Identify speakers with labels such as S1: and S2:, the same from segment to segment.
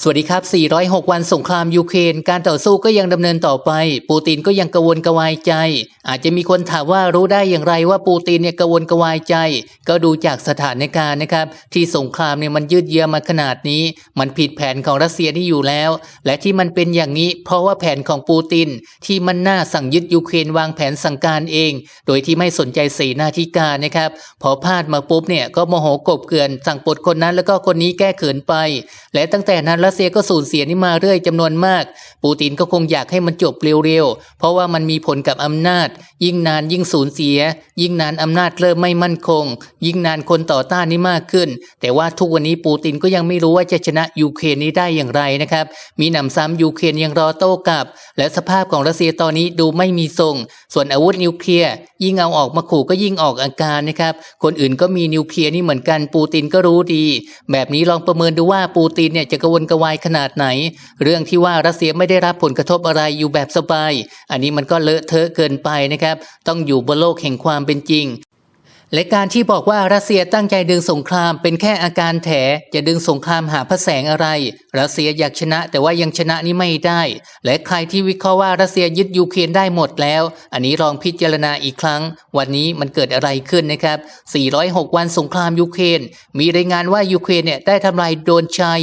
S1: สวัสดีครับ 406 วันสงครามยูเครน การต่อสู้ก็ยังดำเนินต่อไป ปูตินก็ยังกระวนกระวายใจ อาจจะมีคนถามว่ารู้ได้อย่างไรว่าปูตินเนี่ยกระวนกระวายใจ ก็ดูจากสถานการณ์นะครับ ที่สงครามเนี่ยมันยืดเยื้อมาขนาดนี้ มันผิดแผนของรัสเซียที่อยู่แล้ว และที่มันเป็นอย่างนี้ เพราะว่าแผนของปูตินที่มันน่าสั่งยึดยูเครนวางแผนสั่งการเอง โดยที่ไม่สนใจเสนาธิการนะครับ พอพลาดมาปุ๊บเนี่ยก็โมโหกบเกลื่อนสั่งปลดคนนั้นแล้วก็คนนี้แก้เขินไป และตั้งแต่นั้นรัสเซียก็สูญเสียนี่มาเรื่อยจำนวนมาก ปูตินก็คงอยากให้มันจบเร็วๆ เพราะว่ามันมีผลกับอำนาจ ยิ่งนานยิ่งสูญเสีย ยิ่งนานอำนาจเริ่มไม่มั่นคง ยิ่งนานคนต่อต้านนี่มากขึ้น แต่ว่าทุกวันนี้ปูตินก็ยังไม่รู้ว่าจะชนะยูเครนนี้ได้อย่างไรนะครับ มีหนำซ้ำยูเครนยังรอโต้กลับ และสภาพของรัสเซียตอนนี้ดูไม่มีทรง ส่วนอาวุธนิวเคลียร์ยิ่งเอาออกมาขู่ก็ยิ่งออกอาการนะครับ คนอื่นก็มีนิวเคลียร์นี่เหมือนกันปูตินก็รู้ดี แบบนี้ลองประเมินดูว่าปูตินเนี่ยจะกระวนจะวายขนาดไหน เรื่องที่ว่ารัสเซียไม่ได้รับผลกระทบอะไรอยู่แบบสบาย อันนี้มันก็เลอะเทอะเกินไปนะครับ ต้องอยู่บนโลกแห่งความเป็นจริง และการที่บอกว่ารัสเซียตั้งใจดึงสงครามเป็นแค่อาการแถจะดึงสงครามหาพระแสงอะไร รัสเซียอยากชนะแต่ว่ายังชนะนี่ไม่ได้ และใครที่วิเคราะห์ว่ารัสเซียยึดยูเครนได้หมดแล้ว อันนี้ลองพิจารณาอีกครั้ง วันนี้มันเกิดอะไรขึ้นนะครับ 406 วันสงครามยูเครนมีรายงานว่ายูเครนเนี่ยได้ทำลายโดรนชาย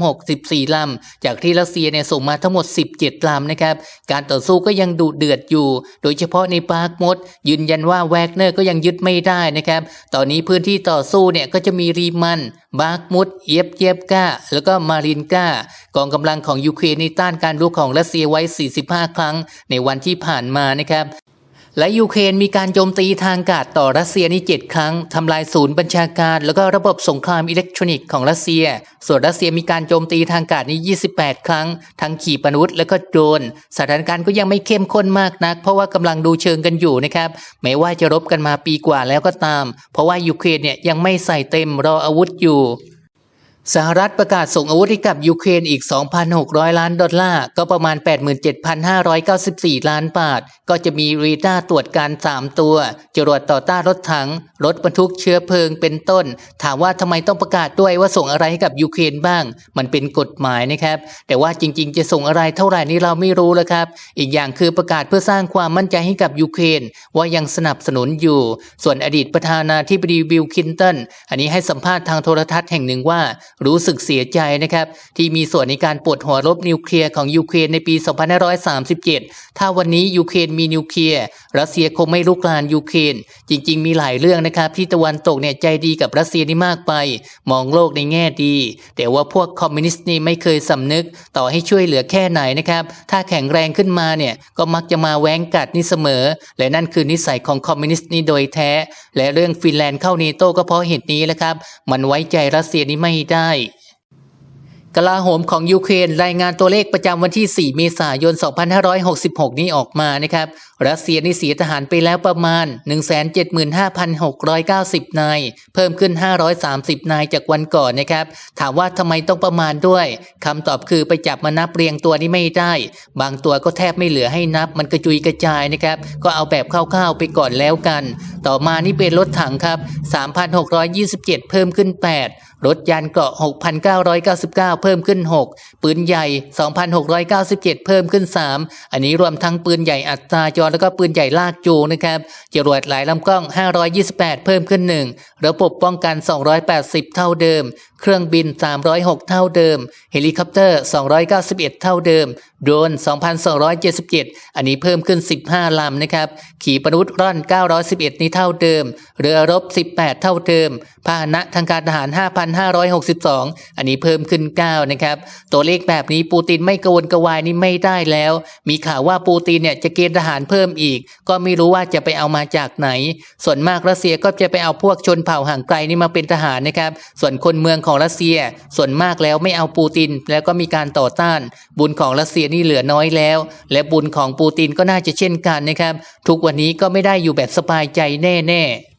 S1: 136 14ลำจากที่รัสเซียเนี่ยส่งมาทั้งหมด 17ลำนะครับการต่อสู้ก็ยังดุเดือดอยู่ โดยเฉพาะในปาร์กมดยืนยันว่าแวกเนอร์ก็ยังยึดไม่ได้นะครับ ตอนนี้พื้นที่ต่อสู้เนี่ยก็จะมีรีมันบาร์กมุดเย็บเย็บก้า แล้วก็มารินกากองกำลังของยูเครนในต้านการรุกของรัสเซียไว้ 45 ครั้งในวันที่ผ่านมานะครับ และยูเครนมีการโจมตีทางอากาศต่อรัสเซียนี่7ครั้งทำลายศูนย์บัญชาการ แล้วก็ระบบสงครามอิเล็กทรอนิกส์ของรัสเซีย ส่วนรัสเซียมีการโจมตีทางอากาศนี้ 28 ครั้ง ทั้งขีปนาวุธและก็โดรนสถานการณ์ก็ยังไม่เข้มข้นมากนัก เพราะว่ากำลังดูเชิงกันอยู่นะครับแม้ว่าจะรบกันมาปีกว่าแล้วก็ตาม เพราะว่ายูเครนเนี่ยยังไม่ใส่เต็มรออาวุธอยู่ สหรัฐประกาศส่งอาวุธให้กับยูเครนอีก 2,600 ล้านดอลลาร์ ก็ประมาณ 87,594 ล้านบาท ก็จะมีเรดาร์ตรวจการ 3 ตัว จรวดต่อต้านรถถัง รถบรรทุกเชื้อเพลิงเป็นต้น ถามว่าทำไมต้องประกาศด้วยว่าส่งอะไรให้กับยูเครนบ้าง มันเป็นกฎหมายนะครับ แต่ว่าจริงๆ จะส่งอะไรเท่าไหร่นี่เราไม่รู้แล้วครับ อีกอย่างคือประกาศเพื่อสร้างความมั่นใจให้กับยูเครนว่ายังสนับสนุนอยู่ ส่วนอดีตประธานาธิบดีบิลคินตัน อันนี้ให้สัมภาษณ์ทางโทรทัศน์แห่งหนึ่งว่ารู้สึกเสียใจนะครับ ที่มีส่วนในการปวดหัวรบนิวเคลียร์ของยูเครนในปี 2537 ถ้าวันนี้ยูเครนมีนิวเคลียร์รัสเซียคงไม่ลุกลานยูเครนจริง ๆ มีหลายเรื่องนะครับ ที่ตะวันตกเนี่ยใจดีกับรัสเซียนี่มากไป มองโลกในแง่ดี แต่ว่าพวกคอมมิวนิสต์นี่ไม่เคยสำนึกต่อให้ช่วยเหลือแค่ไหนนะครับ ถ้าแข็งแรงขึ้นมาเนี่ยก็มักจะมาแว้งกัดนี่เสมอ และนั่นคือนิสัยของคอมมิวนิสต์นี่โดยแท้ และเรื่องฟินแลนด์เข้าเนโตก็เพราะเหตุนี้แหละครับ มันไว้ใจรัสเซียนี่ไม่ได้กลาโหมของยูเครนรายงานตัวเลขประจำวันที่ 4 เมษายน 2566 นี้ออกมานะครับ รัสเซียนี่เสียทหารไปแล้วประมาณ 175,690 นาย เพิ่มขึ้น 530 นายจากวันก่อนนะครับ ถามว่าทำไมต้องประมาณด้วยคำตอบคือไปจับมานับเรียงตัวนี้ไม่ได้ บางตัวก็แทบไม่เหลือให้นับ มันกระจุยกระจายนะครับ ก็เอาแบบคร่าวๆไปก่อนแล้วกัน ต่อมานี่เป็นรถถังครับ 3,627 เพิ่มขึ้น 8 รถยานเกราะ 6,999 เพิ่มขึ้น 6 ปืนใหญ่ 2,697 เพิ่มขึ้น 3 อันนี้รวมทั้งปืนใหญ่อัตราจรแล้วก็ปืนใหญ่ลากจูงนะครับจรวดหลายลำกล้อง 528 เพิ่มขึ้น 1 ระบบป้องกัน 280 เท่าเดิม เครื่องบิน 306 เท่าเดิม เฮลิคอปเตอร์ 291 เท่าเดิม โดรน 2,277 อันนี้เพิ่มขึ้น 15 ลำนะครับ ขีปนาวุธร่อน 911 นี้เท่าเดิม เรือรบ 18 เท่าเดิม พาหนะทางการทหาร5,562 อันนี้เพิ่มขึ้น 9 นะครับ ตัวเลขแบบนี้ปูตินไม่กวนกวายนี่ไม่ได้แล้ว มีข่าวว่าปูตินเนี่ยจะเกณฑ์ทหารเพิ่มอีก ก็ไม่รู้ว่าจะไปเอามาจากไหน ส่วนมากรัสเซียก็จะไปเอาพวกชนเผ่าห่างไกลนี่มาเป็นทหารนะครับ ส่วนคนเมืองของรัสเซีย ส่วนมากแล้วไม่เอาปูติน แล้วก็มีการต่อต้าน บุญของรัสเซียนี่เหลือน้อยแล้ว และบุญของปูตินก็น่าจะเช่นกันนะครับ ทุกวันนี้ก็ไม่ได้อยู่แบบสบายใจแน่ๆ